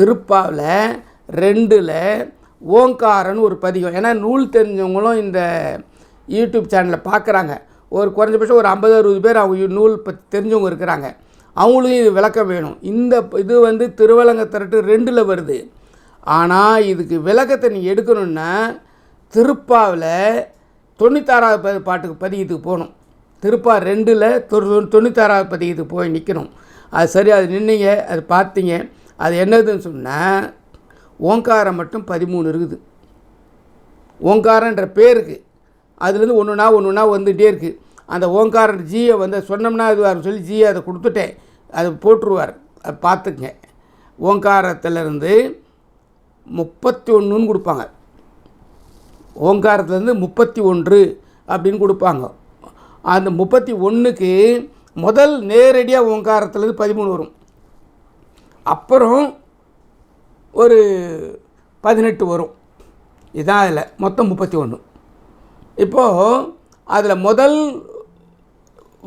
திருப்பாவில் ரெண்டில் ஓங்காரன்னு ஒரு பதிகம். ஏன்னா நூல் தெரிஞ்சவங்களும் இந்த யூடியூப் சேனலை பார்க்குறாங்க ஒரு குறைஞ்சபட்சம் ஒரு ஐம்பது அறுபது பேர் அவங்க நூல் பற்றி தெரிஞ்சவங்க இருக்கிறாங்க. அவங்களுக்கும் இது விளக்கம் வேணும். இந்த இது வந்து திருவலங்க திரட்டு ரெண்டில் வருது. ஆனால் இதுக்கு விளக்கத்தை நீ எடுக்கணுன்னா திருப்பாவில் தொண்ணூத்தாறாவது பாட்டுக்கு பதிகத்துக்கு போகணும். திருப்பா ரெண்டில் தொண்ணூத்தாறாவது பதிகத்துக்கு போய் நிற்கணும் அது சரி அது நின்னீங்க அது பார்த்தீங்க அது என்னதுன்னு சொன்னால் ஓங்காரம் மட்டும் பதிமூணு இருக்குது. ஓங்காரன்ற பேருக்கு அதுலேருந்து ஒன்றுனா ஒன்றுனா வந்துகிட்டே இருக்குது அந்த ஓங்காரன் ஜியை வந்து சொன்னோம்னா இதுவார் சொல்லி ஜியை அதை கொடுத்துட்டேன். அது போட்டுருவார். அதை பார்த்துக்குங்க. ஓங்காரத்துலேருந்து முப்பத்தி ஒன்றுன்னு கொடுப்பாங்க. ஓங்காரத்துலேருந்து முப்பத்தி ஒன்று அப்படின்னு கொடுப்பாங்க. அந்த முப்பத்தி ஒன்றுக்கு முதல் நேரடியாக ஓங்காரத்துலேருந்து பதிமூணு வரும். அப்புறம் ஒரு பதினெட்டு வரும். இதான் அதில் மொத்தம் முப்பத்தி ஒன்று இப்போது அதில் முதல்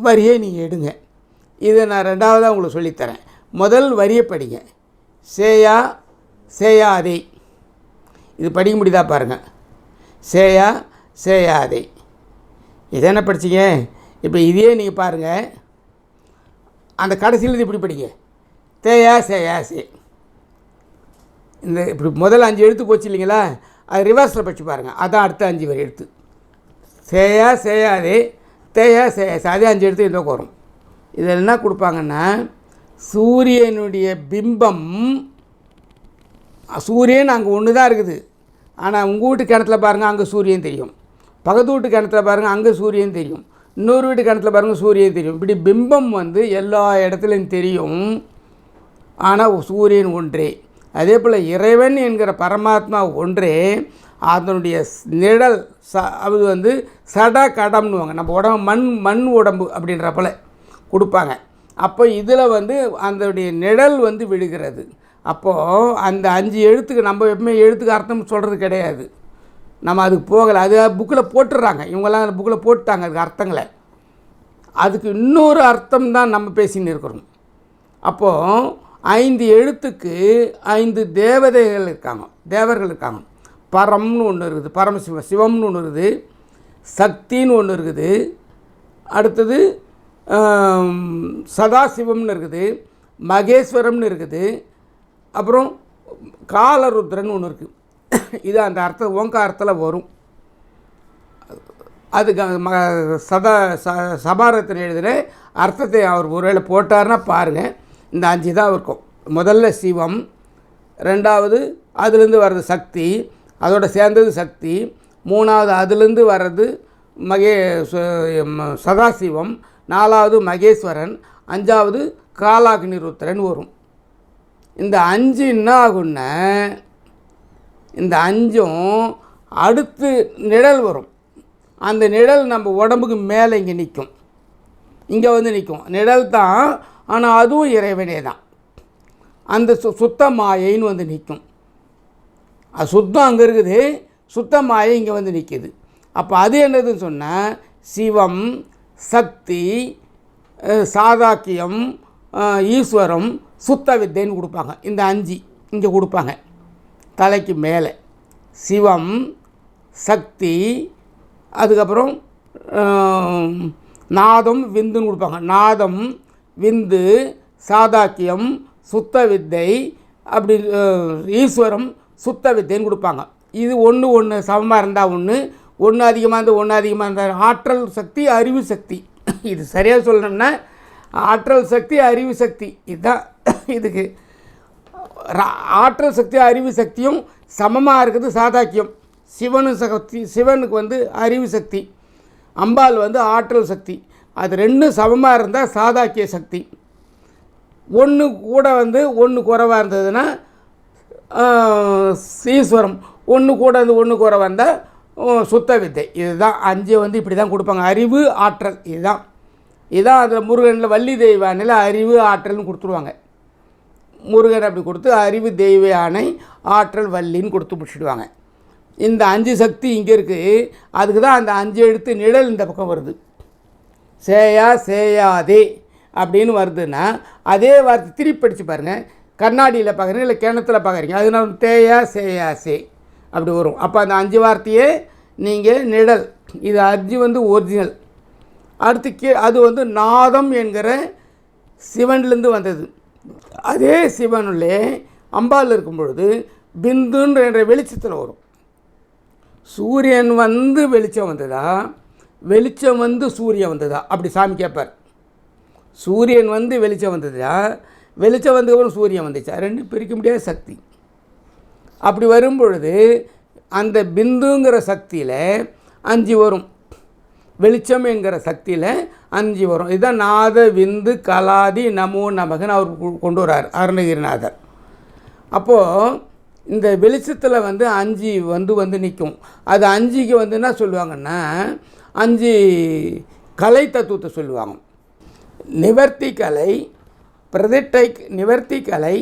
வரியை நீங்கள் எடுங்க. இதை நான் ரெண்டாவதாக உங்களுக்கு சொல்லித்தரேன். முதல் வரியை படிங்க. சேயா சேயாதை. இது படிக்க முடியுதா பாருங்கள் சேயா சேயாதை. இதை என்ன படிச்சிங்க? இப்போ இதையே நீங்கள் பாருங்கள் அந்த கடைசியில் இது இப்படி படிங்க? தேயா சேயாசி இந்த இப்படி முதல்ல அஞ்சு எழுத்து போச்சு இல்லைங்களா? அது ரிவர்ஸில் படிச்சு பாருங்கள் அதான் அடுத்த அஞ்சு வரி எழுத்து. சேயா சேயாதே தேயா சேயாசி அதே அஞ்சு எழுத்து இந்த வரும்? இதில் என்ன கொடுப்பாங்கன்னா சூரியனுடைய பிம்பம் சூரியன் அங்கே ஒன்று தான் இருக்குது. ஆனால் உங்கள் வீட்டு கிணத்துல பாருங்கள் அங்கே சூரியன் தெரியும். பக்கத்து வீட்டு கிணத்துல பாருங்கள் அங்கே சூரியன் தெரியும். இன்னொரு வீட்டு கிணத்துல பாருங்கள் சூரியன் தெரியும். இப்படி பிம்பம் வந்து எல்லா இடத்துலையும் தெரியும். ஆனால் சூரியன் ஒன்றே. அதே போல் இறைவன் என்கிற பரமாத்மா ஒன்றே. அதனுடைய நிழல் ச அது வந்து சட கடம்னுவாங்க நம்ம உடம்பு மண் மண் உடம்பு அப்படின்றப்பல கொடுப்பாங்க. அப்போ இதில் வந்து அதனுடைய நிழல் வந்து விழுகிறது. அப்போது அந்த அஞ்சு எழுத்துக்கு நம்ம எப்பவுமே எழுத்துக்கு அர்த்தம் சொல்கிறது கிடையாது. நம்ம அதுக்கு போகலை. அது புக்கில் போட்டுடுறாங்க இவங்கெல்லாம் அந்த புக்கில் போட்டுட்டாங்க அதுக்கு அர்த்தங்களை. அதுக்கு இன்னொரு அர்த்தம் தான் நம்ம பேசின்னு இருக்கிறோம். அப்போது ஐந்து எழுத்துக்கு ஐந்து தேவதைகள் இருக்காங்க. தேவர்கள் இருக்காங்க. பரம்னு ஒன்று இருக்குது. பரமசிவ சிவம்னு ஒன்று இருக்குது. சக்தின்னு ஒன்று இருக்குது. அடுத்தது சதாசிவம்னு இருக்குது. மகேஸ்வரம்னு இருக்குது. அப்புறம் காலருத்ரன் ஒன்று இருக்குது இது அந்த அர்த்தம் ஓங்காரத்தில் வரும். அதுக்கு ம சதா ச சபாரத்தில் எழுதுகிற அர்த்தத்தை அவர் ஒருவேளை போட்டார்னா பாருங்கள் இந்த அஞ்சு தான் இருக்கும். முதல்ல சிவம் ரெண்டாவது அதுலேருந்து வர்றது சக்தி அதோட சேர்ந்தது சக்தி மூணாவது அதுலேருந்து வர்றது மகே சதாசிவம் நாலாவது மகேஸ்வரன் அஞ்சாவது காலாக்னிருத்திரன் வரும். இந்த அஞ்சு என்ன ஆகுன்னா இந்த அஞ்சும் அடுத்து நிழல் வரும். அந்த நிழல் நம்ம உடம்புக்கு மேலே இங்கே நிற்கும். இங்கே வந்து நிற்கும். நிழல் தான் ஆனால் அதுவும் இறைவனே தான். அந்த சு சுத்த மாயைன்னு வந்து நிற்கும் அது சுத்தம் அங்கே இருக்குது சுத்த மாயை இங்கே வந்து நிற்கிது அப்போ அது என்னதுன்னு சொன்னால் சிவம் சக்தி சாதாக்கியம் ஈஸ்வரம் சுத்த வித்தைன்னு கொடுப்பாங்க. இந்த அஞ்சு இங்கே கொடுப்பாங்க. தலைக்கு மேலே. சிவம் சக்தி அதுக்கப்புறம் நாதம் விந்துன்னு கொடுப்பாங்க. நாதம் விந்து சாதாக்கியம் சுத்த வித்தை அப்படி ஈஸ்வரம் சுத்த வித்தைன்னு கொடுப்பாங்க. இது ஒன்று ஒன்று சமமாக இருந்தால் ஒன்று ஒன்று அதிகமாக இருந்தால் ஒன்று அதிகமாக இருந்தால் ஆற்றல் சக்தி அறிவு சக்தி. இது சரியாக சொல்லணும்னா ஆற்றல் சக்தி அறிவு சக்தி. இதுதான் இதுக்கு. ரா- ஆற்றல் சக்தி அறிவு சக்தியும் சமமாக இருக்குது சாதாக்கியம். சிவனு சக்தி சிவனுக்கு வந்து அறிவு சக்தி. அம்பாள் வந்து ஆற்றல் சக்தி. அது ரெண்டும் சமமாக இருந்தால் சாதாக்கிய சக்தி. ஒன்று கூட வந்து ஒன்று குறைவாக இருந்ததுன்னா ஈஸ்வரம் ஒன்று கூட வந்து ஒன்று குறைவாக இருந்தால் சுத்த வித்தை. இதுதான் அஞ்சு வந்து இப்படி தான் கொடுப்பாங்க. அறிவு ஆற்றல் இதுதான். இதுதான் அதில் முருகனில் வள்ளி தெய்வானில் அறிவு ஆற்றல்னு கொடுத்துருவாங்க. முருகன் அப்படி கொடுத்து அறிவு தெய்வ யானை ஆற்றல் வள்ளின்னு கொடுத்து முடிச்சுடுவாங்க. இந்த அஞ்சு சக்தி இங்கே இருக்குது அதுக்கு தான் அந்த அஞ்சு எழுத்து நிழல் இந்த பக்கம் வருது. சேயா சேயாதே அப்படின்னு வருதுன்னா அதே வார்த்தை திருப்பி படித்து பாருங்கள் கண்ணாடியில் பார்க்குறீங்க இல்லை கிணத்துல பார்க்குறீங்க. அது நம்ம தேயா சேயா சே அப்படி வரும். அப்போ அந்த அஞ்சு வார்த்தையே நீங்கள் நிழல். இது அஞ்சு வந்து ஒரிஜினல் அடுத்து கே அது வந்து நாதம் என்கிற சிவன்லேருந்து வந்தது. அதே சிவனுள்ளே அம்பாவில் இருக்கும் பொழுது பிந்துன்ற என்ற வெளிச்சத்தில் வரும். சூரியன் வந்து வெளிச்சம் வந்ததா? வெளிச்சம் வந்து சூரியன் வந்ததா? அப்படி சாமி கேட்பார் சூரியன் வந்து வெளிச்சம் வந்ததா? வெளிச்சம் வந்ததுக்கப்புறம் சூரியன் வந்துச்சா? ரெண்டும் பிரிக்க முடியாத சக்தி. அப்படி வரும் பொழுது அந்த பிந்துங்கிற சக்தியில் அஞ்சு வரும். வெளிச்சம் என்கிற சக்தியில் அஞ்சு வரும். இதுதான் நாத விந்து கலாதி நமோ நமகன் அவர் கொ- கொண்டு வரார் அருணகிரிநாதர். அப்போது இந்த வெளிச்சத்தில் வந்து அஞ்சு வந்து வந்து நிற்கும் அது அஞ்சுக்கு வந்து என்ன சொல்லுவாங்கன்னா அஞ்சு கலை தத்துவத்தை சொல்லுவாங்க. நிவர்த்தி கலை பிரதிட்டை நிவர்த்தி கலை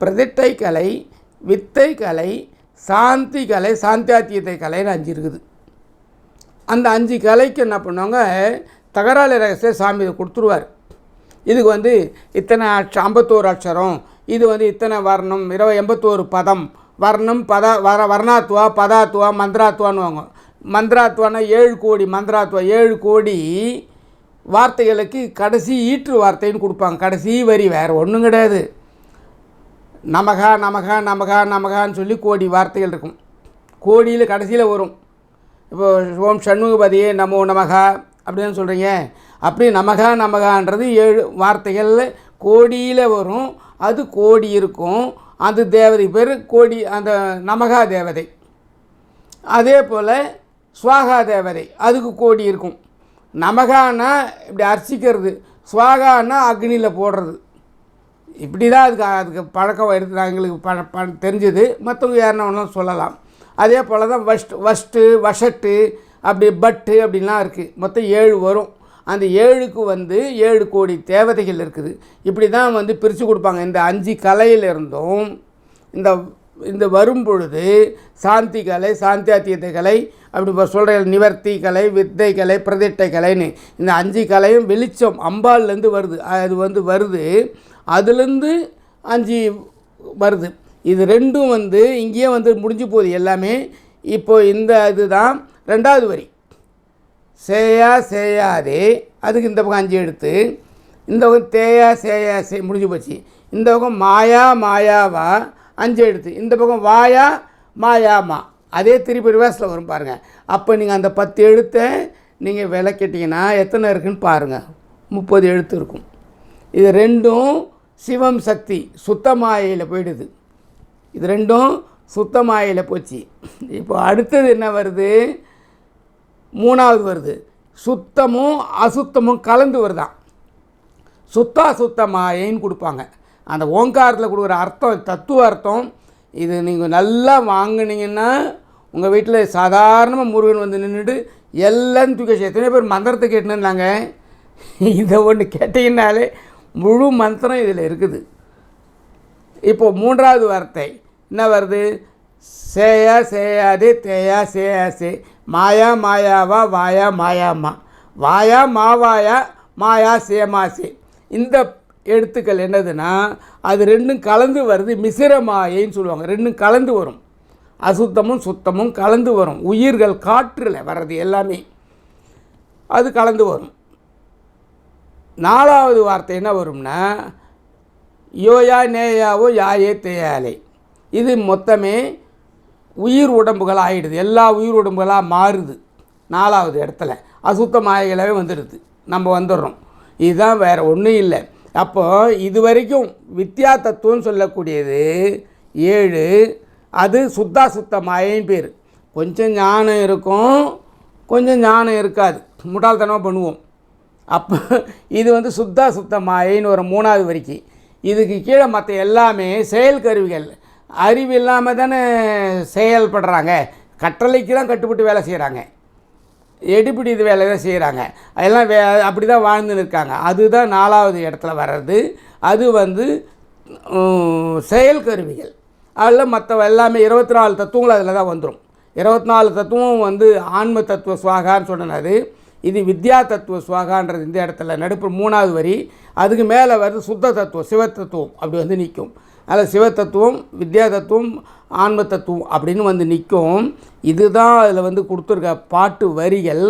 பிரதிட்டை கலை வித்தை கலை சாந்தி கலை சாந்தியாத்தியத்தை கலைன்னு அஞ்சு இருக்குது. அந்த அஞ்சு கலைக்கு என்ன பண்ணுவாங்க? தகராளி ரகசிய சாமி இதை கொடுத்துருவார். இதுக்கு வந்து இத்தனை அக்ஷ ஐம்பத்தோரு அக்ஷரம் இது வந்து இத்தனை வர்ணம் இருபது எண்பத்தோரு பதம் வர்ணம் பத வர வர்ணாத்துவா பதாத்துவா மந்திராத்துவான்னுவாங்க மந்திராத்வான ஏழு கோடி மந்திராத்வா ஏழு கோடி வார்த்தைகளுக்கு கடைசி ஈற்று வார்த்தைன்னு கொடுப்பாங்க. கடைசி வரி வேறு ஒன்றும் கிடையாது. நமகா நமகா நமகா நமகான்னு சொல்லி கோடி வார்த்தைகள் இருக்கும். கோடியில் கடைசியில் வரும். இப்போ ஓம் சண்முகபதியே நமோ நமகா அப்படின்னு சொல்கிறீங்க அப்படி நமகா நமகான்றது ஏழு வார்த்தைகளில் கோடியில் வரும். அது கோடி இருக்கும். அது தேவதை பேர் கோடி அந்த நமகா தேவதை. அதே போல் சுவாகா தேவதை. அதுக்கு கோடி இருக்கும். நமகானா இப்படி அர்ச்சிக்கிறது. சுவாகானா அக்னியில் போடுறது. இப்படி தான் அதுக்கு அதுக்கு பழக்கம் எடுத்து எங்களுக்கு ப ப தெரிஞ்சது. மற்றவங்க யாருன்னா ஒன்றும் சொல்லலாம். அதே போல் தான் வஸ்ட் வஸ்ட்டு வஷட்டு அப்படி பட்டு அப்படின்லாம் இருக்குது மொத்தம் ஏழு வரும். அந்த ஏழுக்கு வந்து ஏழு கோடி தேவதைகள் இருக்குது. இப்படி தான் வந்து பிரித்து கொடுப்பாங்க. இந்த அஞ்சு கலையிலிருந்தும் இந்த இந்த வரும்பொழுது சாந்தி கலை சாந்தியாத்தியத்தை கலை அப்படி சொல்கிற நிவர்த்தி கலை வித்தை கலை பிரதிட்டை கலைன்னு இந்த அஞ்சு கலையும் வெளிச்சம் அம்பாள்லேருந்து வருது. அது வந்து வருது. அதுலேருந்து அஞ்சு வருது. இது ரெண்டும் வந்து இங்கேயே வந்து முடிஞ்சு போகுது எல்லாமே. இப்போ இந்த இதுதான் ரெண்டாவது வரி. சேயா சேயாதே. அதுக்கு இந்த பக்கம் அஞ்சு எடுத்து. இந்த பக்கம் தேயா சேயா சே முடிஞ்சு போச்சு. இந்த பக்கம் மாயா மாயாவா அஞ்சு எழுத்து இந்த பக்கம் வாயா மாயாமா அதே திருப்பி ரிவர்ஸில் வரும் பாருங்கள் அப்போ நீங்கள் அந்த பத்து எழுத்தை நீங்கள் விளக்கிட்டீங்கன்னா எத்தனை இருக்குன்னு பாருங்கள் முப்பது எழுத்து இருக்கும். இது ரெண்டும் சிவம் சக்தி சுத்தமாயில் போயிடுது. இது ரெண்டும் சுத்தமாயில் போச்சு. இப்போ அடுத்தது என்ன வருது? மூணாவது வருது. சுத்தமும் அசுத்தமும் கலந்து வருதான் சுத்தா சுத்த மாயைன்னு கொடுப்பாங்க. அந்த ஓங்காரத்தில் கொடுக்குற அர்த்தம் தத்துவ அர்த்தம் இது நீங்கள் நல்லா வாங்கினீங்கன்னா உங்கள் வீட்டில் சாதாரணமாக முருகன் வந்து நின்றுட்டு எல்லாம் தூக்கி எத்தனை பேர் மந்திரத்தை கேட்டுன்னு இருந்தாங்க இதை ஒன்று கேட்டிங்கனாலே முழு மந்திரம் இதில் இருக்குது. இப்போ மூன்றாவது வார்த்தை என்ன வருது? சேயா சேயாதே தேயா சேயா சே மாயா மாயாவா வாயா மாயாமா. வாயா மாவாயா மாயா சேமாசே இந்த எழுத்துக்கள் என்னதுன்னா அது ரெண்டும் கலந்து வருது மிசிர மாயைன்னு சொல்லுவாங்க. ரெண்டும் கலந்து வரும். அசுத்தமும் சுத்தமும் கலந்து வரும். உயிர்கள் காற்றில் வர்றது எல்லாமே அது கலந்து வரும். நாலாவது வார்த்தை என்ன வரும்னா யோயா நேயாவோ யாயே தேயாலே இது மொத்தமே உயிர் உடம்புகள் ஆகிடுது எல்லா உயிர் உடம்புகளாக மாறுது. நாலாவது இடத்துல அசுத்தமாயகளாகவே வந்துடுது. நம்ம வந்துடுறோம். இதுதான் வேறு ஒன்றும் இல்லை. அப்போ இது வரைக்கும் வித்யா தத்துவம் சொல்லக்கூடியது ஏழு அது சுத்தா சுத்த மாயைன்னு பேர். கொஞ்சம் ஞானம் இருக்கும் கொஞ்சம் ஞானம் இருக்காது. முட்டாள்தனமாக பண்ணுவோம். அப்போ இது வந்து சுத்தா சுத்த மாயைன்னு ஒரு மூணாவது வரைக்கும் இதுக்கு கீழே மற்ற எல்லாமே செயல் கருவிகள். அறிவு இல்லாமல் தானே செயல்படுறாங்க. கட்டளைக்கு தான் கட்டுப்பட்டு வேலை செய்கிறாங்க எடுபிடி இது வேலை தான் செய்கிறாங்க அதெல்லாம் வே அப்படி தான் வாழ்ந்துன்னு இருக்காங்க அதுதான் நாலாவது இடத்துல வர்றது. அது வந்து செயல் கருவிகள். அதில் மற்ற எல்லாமே இருபத்தி நாலு தத்துவங்கள் அதில் தான் வந்துடும் இருபத்தி நாலு தத்துவம் வந்து ஆன்ம தத்துவ சுவாகான்னு சொன்னது இது வித்யா தத்துவ சுவாகான்றது இந்த இடத்துல நடுப்பு மூணாவது வரி. அதுக்கு மேலே வருது சுத்த தத்துவம் சிவ தத்துவம் அப்படி வந்து நிற்கும் அதில் சிவ தத்துவம் வித்யா தத்துவம் ஆன்ம தத்துவம் அப்படின்னு வந்து நிற்கும் இதுதான் அதில் வந்து கொடுத்துருக்க பாட்டு வரிகள்.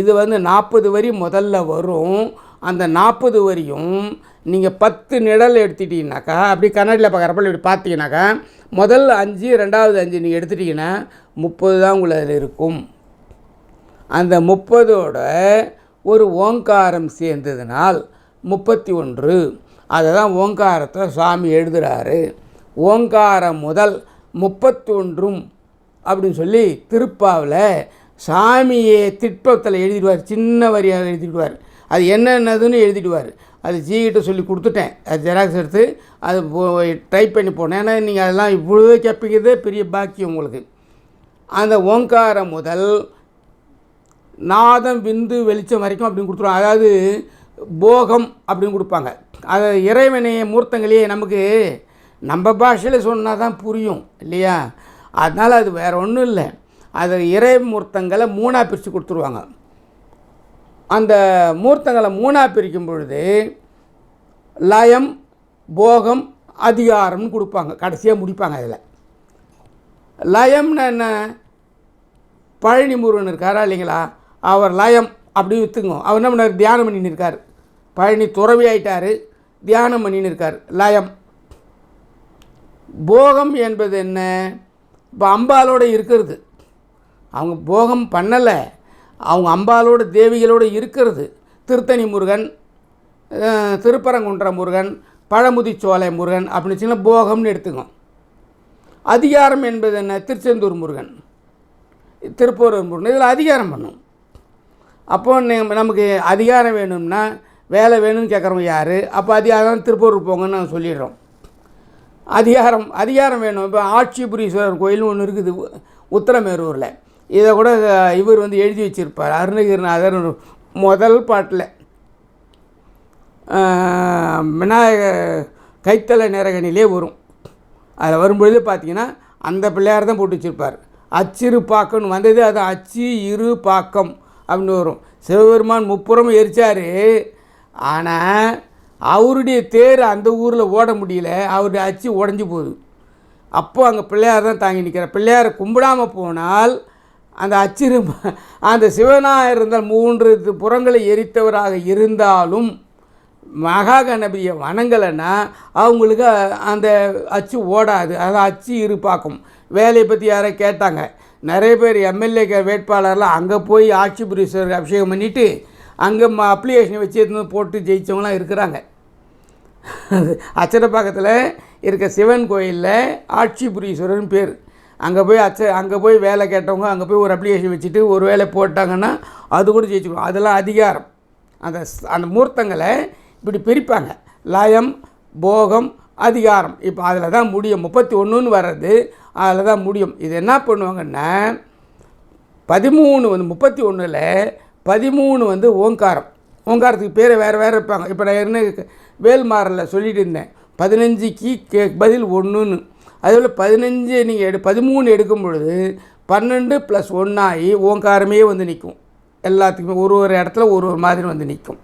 இது வந்து நாற்பது வரி முதல்ல வரும். அந்த நாற்பது வரியும் நீங்கள் பத்து நிழல் எடுத்துட்டீங்கனாக்கா அப்படி கண்ணாடியில் பார்க்குறப்ப இப்படி பார்த்தீங்கன்னாக்கா முதல் அஞ்சு ரெண்டாவது அஞ்சு நீங்கள் எடுத்துட்டீங்கன்னா முப்பது தான் உங்களை இருக்கும். அந்த முப்பதோட ஒரு ஓங்காரம் சேர்ந்ததுனால் முப்பத்தி ஒன்று. அதை தான் ஓங்காரத்தில் சாமி எழுதுகிறாரு ஓங்காரம் முதல் முப்பத்தொன்றும் அப்படின்னு சொல்லி திருப்பாவில் சாமியை திட்பத்தில் எழுதிடுவார் சின்ன வரியாக எழுதிடுவார். அது என்னென்னதுன்னு எழுதிடுவார். அது ஜிகிட்ட சொல்லி கொடுத்துட்டேன். அது ஜெராக்ஸ் எடுத்து அது டைப் பண்ணி போனேன். ஏன்னா நீங்கள் அதெல்லாம் இவ்வளோ கேட்பீங்கிறதே பெரிய பாக்கியம் உங்களுக்கு. அந்த ஓங்காரம் முதல் நாதம் விந்து வெளிச்சம் வரைக்கும் அப்படின்னு கொடுத்துருவாங்க. அதாவது போகம் அப்படின்னு கொடுப்பாங்க. அது இறைவனைய மூர்த்தங்களையே நமக்கு நம்ம பாஷையில் சொன்னால் தான் புரியும் இல்லையா? அதனால் அது வேறு ஒன்றும் இல்லை. அது இறை மூர்த்தங்களை மூணாக பிரித்து கொடுத்துருவாங்க. அந்த மூர்த்தங்களை மூணாக பிரிக்கும் பொழுது லயம் போகம் அதிகாரம்னு கொடுப்பாங்க. கடைசியாக முடிப்பாங்க அதில். லயம்னு என்ன? பழனி முருகன் இருக்காரா இல்லைங்களா? அவர் லயம் அப்படி விற்றுங்க அவர் என்ன பண்ணார்? தியானம் பண்ணின்னு இருக்கார். பழனி துறவி ஆயிட்டார் தியானம் பண்ணின்னு இருக்கார். லயம். போகம் என்பது என்ன? இப்போ அம்பாலோடு இருக்கிறது. அவங்க போகம் பண்ணலை. அவங்க அம்பாலோட தேவிகளோடு இருக்கிறது. திருத்தணி முருகன் திருப்பரங்குன்ற முருகன் பழமுதிச்சோலை முருகன் அப்படின்னு சின்ன போகம்னு எடுத்துக்கோ. அதிகாரம் என்பது என்ன? திருச்செந்தூர் முருகன். திருப்பூர் முருகன். இதில் அதிகாரம் பண்ணும். அப்போ நமக்கு அதிகாரம் வேணும்னா வேலை வேணும்னு கேட்குறவங்க யார்? அப்போ அதிகாரம் திருப்பூர் போங்கன்னு நாங்கள் சொல்லிடுறோம். அதிகாரம் அதிகாரம் வேணும். இப்போ ஆட்சிபுரீஸ்வரர் கோயில்னு ஒன்று இருக்குது உத்தரமேரூரில். இதை கூட இவர் வந்து எழுதி வச்சிருப்பார். அருணகிரிநாதர் முதல் பாட்டில். விநாயகர் கைத்தல நிறகனிலே வரும். அதில் வரும்பொழுது பார்த்தீங்கன்னா அந்த பிள்ளையார் தான் போட்டு வச்சுருப்பார். அச்சிறு பாக்கம்னு வந்தது அது அச்சு இரு பாக்கம் அப்படின்னு வரும். சிவபெருமான் முப்புறமும் எரித்தார் ஆனால் அவருடைய தேர் அந்த ஊரில் ஓட முடியல. அவருடைய அச்சு உடஞ்சி போகுது. அப்போ அங்கே பிள்ளையார் தான் தாங்கி நிற்கிறார் பிள்ளையாரை கும்பிடாமல் போனால் அந்த அச்சிறு அந்த சிவனாக இருந்தால் மூன்று புறங்களை எரித்தவராக இருந்தாலும் மகாகணபியை வணங்கலைன்னா அவங்களுக்கு அந்த அச்சு ஓடாது. அது அச்சு இருப்பாக்கும். வேலையை பற்றி யாரோ கேட்டாங்க. நிறைய பேர் எம்எல்ஏ வேட்பாளர்லாம் அங்கே போய் ஆட்சி புரீஸ்வரருக்கு அபிஷேகம் பண்ணிவிட்டு அங்கே அப்ளிகேஷன் வச்சு இருந்து போட்டு ஜெயித்தவங்களாம் இருக்கிறாங்க. அச்சரப்பாக்கத்தில் இருக்க சிவன் கோயிலில் ஆட்சிபுரீஸ்வரர்னு பேர். அங்கே போய் அச்ச அங்கே போய் வேலை கேட்டவங்க அங்கே போய் ஒரு அப்ளிகேஷன் வச்சுட்டு ஒரு வேலை போட்டாங்கன்னா அது கூட ஜெயிச்சுக்கணும் அதெல்லாம் அதிகாரம். அந்த அந்த மூர்த்தங்களை இப்படி பிரிப்பாங்க. லயம் போகம் அதிகாரம். இப்போ அதில் தான் முடியும். முப்பத்தி ஒன்றுன்னு வர்றது அதில் தான் முடியும். இது என்ன பண்ணுவாங்கன்னா பதிமூணு வந்து முப்பத்தி ஒன்றில் பதிமூணு வந்து ஓங்காரம். ஓங்காரத்துக்கு பேர் வேறு வேறு இருப்பாங்க. இப்போ நான் என்ன வேல்மாரில் சொல்லிட்டு இருந்தேன். பதினஞ்சுக்கு கே பதில் ஒன்றுன்னு அதேபோல் பதினஞ்சு நீங்கள் எடு பதிமூணு எடுக்கும் பொழுது பன்னெண்டு ப்ளஸ் ஒன்றாகி ஓங்காரமே வந்து நிற்கும் எல்லாத்துக்குமே ஒரு ஒரு இடத்துல ஒரு ஒரு மாதிரி வந்து நிற்கும்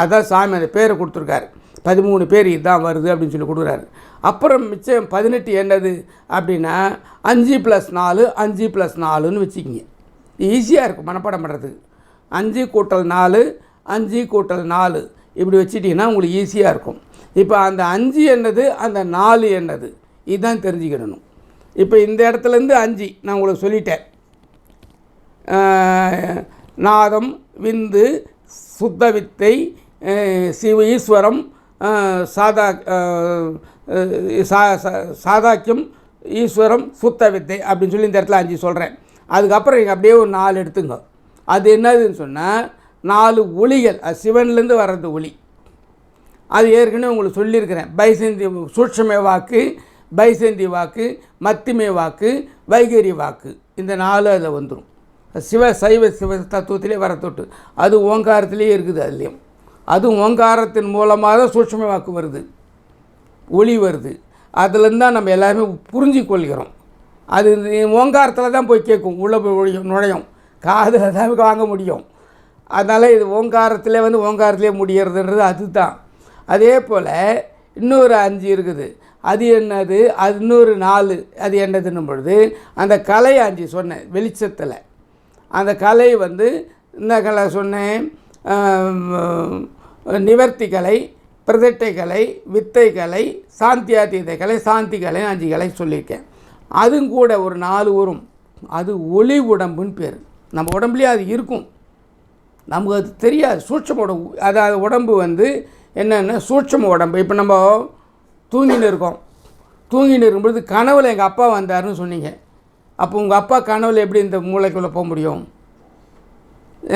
அதுதான் சாமி அந்த பேரை கொடுத்துருக்காரு. பதிமூணு பேர் இதுதான் வருது அப்படின்னு சொல்லி கொடுக்குறாரு. அப்புறம் மிச்சம் பதினெட்டு என்னது அப்படின்னா அஞ்சு ப்ளஸ் நாலு அஞ்சு ப்ளஸ் நாலுன்னு வச்சுக்கிங்க. ஈஸியாக இருக்கும் மனப்பாடம் பண்ணுறதுக்கு அஞ்சு கூட்டல் நாலு அஞ்சு கூட்டல் நாலு. இப்படி வச்சிட்டிங்கன்னா உங்களுக்கு ஈஸியாக இருக்கும். இப்போ அந்த அஞ்சு என்னது? அந்த நாலு என்னது? இதுதான் தெரிஞ்சுக்கிடணும். இப்போ இந்த இடத்துலேருந்து அஞ்சு நான் உங்களுக்கு சொல்லிட்டேன். நாதம் விந்து சுத்த வித்தை சிவ ஈஸ்வரம் சாதா சா சாதாக்கியம் ஈஸ்வரம் சுத்த வித்தை அப்படின்னு சொல்லி இந்த இடத்துல அஞ்சு சொல்கிறேன் அதுக்கப்புறம் நீங்கள் அப்படியே ஒரு நாலு எடுத்துங்க. அது என்னதுன்னு சொன்னால் நாலு ஒளிகள் அது சிவன்லேருந்து வர்றது ஒளி. அது ஏற்கனவே உங்களுக்கு சொல்லியிருக்கிறேன். பைசந்தி சூட்சமே வாக்கு பைசந்தி வாக்கு மத்திமை வாக்கு வைகரி வாக்கு. இந்த நாலு அதில் வந்துடும் சிவ சைவ சிவ தத்துவத்திலே வர தொட்டு அது ஓங்காரத்திலே இருக்குது அதுலேயும். அதுவும் ஓங்காரத்தின் மூலமாக தான் சூட்சம வாக்கு வருது. ஒளி வருது. அதுலேருந்து தான் நம்ம எல்லாருமே புரிஞ்சு கொள்கிறோம் அது ஓங்காரத்தில் தான் போய் கேட்கும். உள்ளே போய் ஒழியும் நுழையும். காதில் தான் வாங்க முடியும். அதனால் இது ஓங்காரத்திலே வந்து ஓங்காரத்திலே முடியறதுன்றது அதுதான். அதே போல் இன்னொரு அஞ்சு இருக்குது. அது என்னது? அது இன்னொரு நாலு. அது என்னதுன்னும் பொழுது அந்த கலை அஞ்சு சொன்னேன் வெளிச்சத்தில். அந்த கலை வந்து இந்த கலை சொன்னேன்? நிவர்த்திகலை நிவர்த்தி கலை பிரதிட்டை கலை வித்தை கலை கலை சாந்தி கலை அஞ்சு கலை சொல்லியிருக்கேன். அதுவும் கூட ஒரு நாலு வரும் அது ஒளி உடம்புன்னு பேர். நம்ம உடம்புலேயே அது இருக்கும். நமக்கு அது தெரியாது. சூட்சம உடம்பு அதாவது உடம்பு வந்து என்னென்ன சூட்சம உடம்பு? இப்போ நம்ம தூங்கின்னு இருக்கோம். தூங்கின்னு இருக்கும்பொழுது கனவில் எங்கள் அப்பா வந்தாருன்னு சொன்னீங்க. அப்போ உங்கள் அப்பா கனவில் எப்படி இந்த மூளைக்குள்ளே போக முடியும்?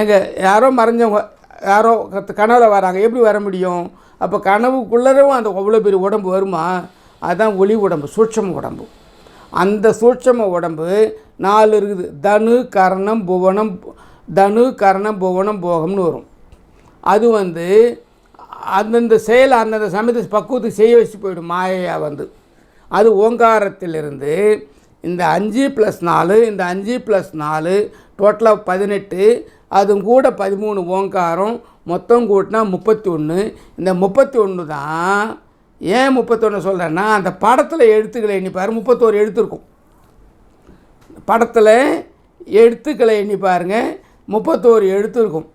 எங்கள் யாரோ மறைஞ்சவங்க யாரோ கனவில் வராங்க. எப்படி வர முடியும்? அப்போ கனவுக்குள்ளரவும் அந்த அவ்வளோ பெரிய உடம்பு வருமா? அதுதான் ஒளி உடம்பு சூட்சம உடம்பு. அந்த சூட்சம உடம்பு நாலு இருக்குது. தனு கரணம் புவனம் தனு கரணம் புவனம் போகம்னு வரும். அது வந்து அந்தந்த செயலை அந்தந்த சமயத்தை பக்குவத்துக்கு செய்ய வச்சு போயிடும் மாயையாக வந்து. அது ஓங்காரத்திலிருந்து இந்த அஞ்சு ப்ளஸ் நாலு இந்த அஞ்சு ப்ளஸ் நாலு டோட்டலாக பதினெட்டு அதுவும் கூட பதிமூணு ஓங்காரம் மொத்தம் கூட்டினா முப்பத்தி ஒன்று இந்த முப்பத்தி ஒன்று தான் ஏன் முப்பத்தொன்று சொல்கிறேன்னா அந்த படத்தில் எழுத்துக்களை எண்ணி பாரு முப்பத்தோரு எழுத்து இருக்கும் படத்தில் எழுத்துக்களை எண்ணி பாருங்கள் முப்பத்தோரு எழுத்து இருக்கும்.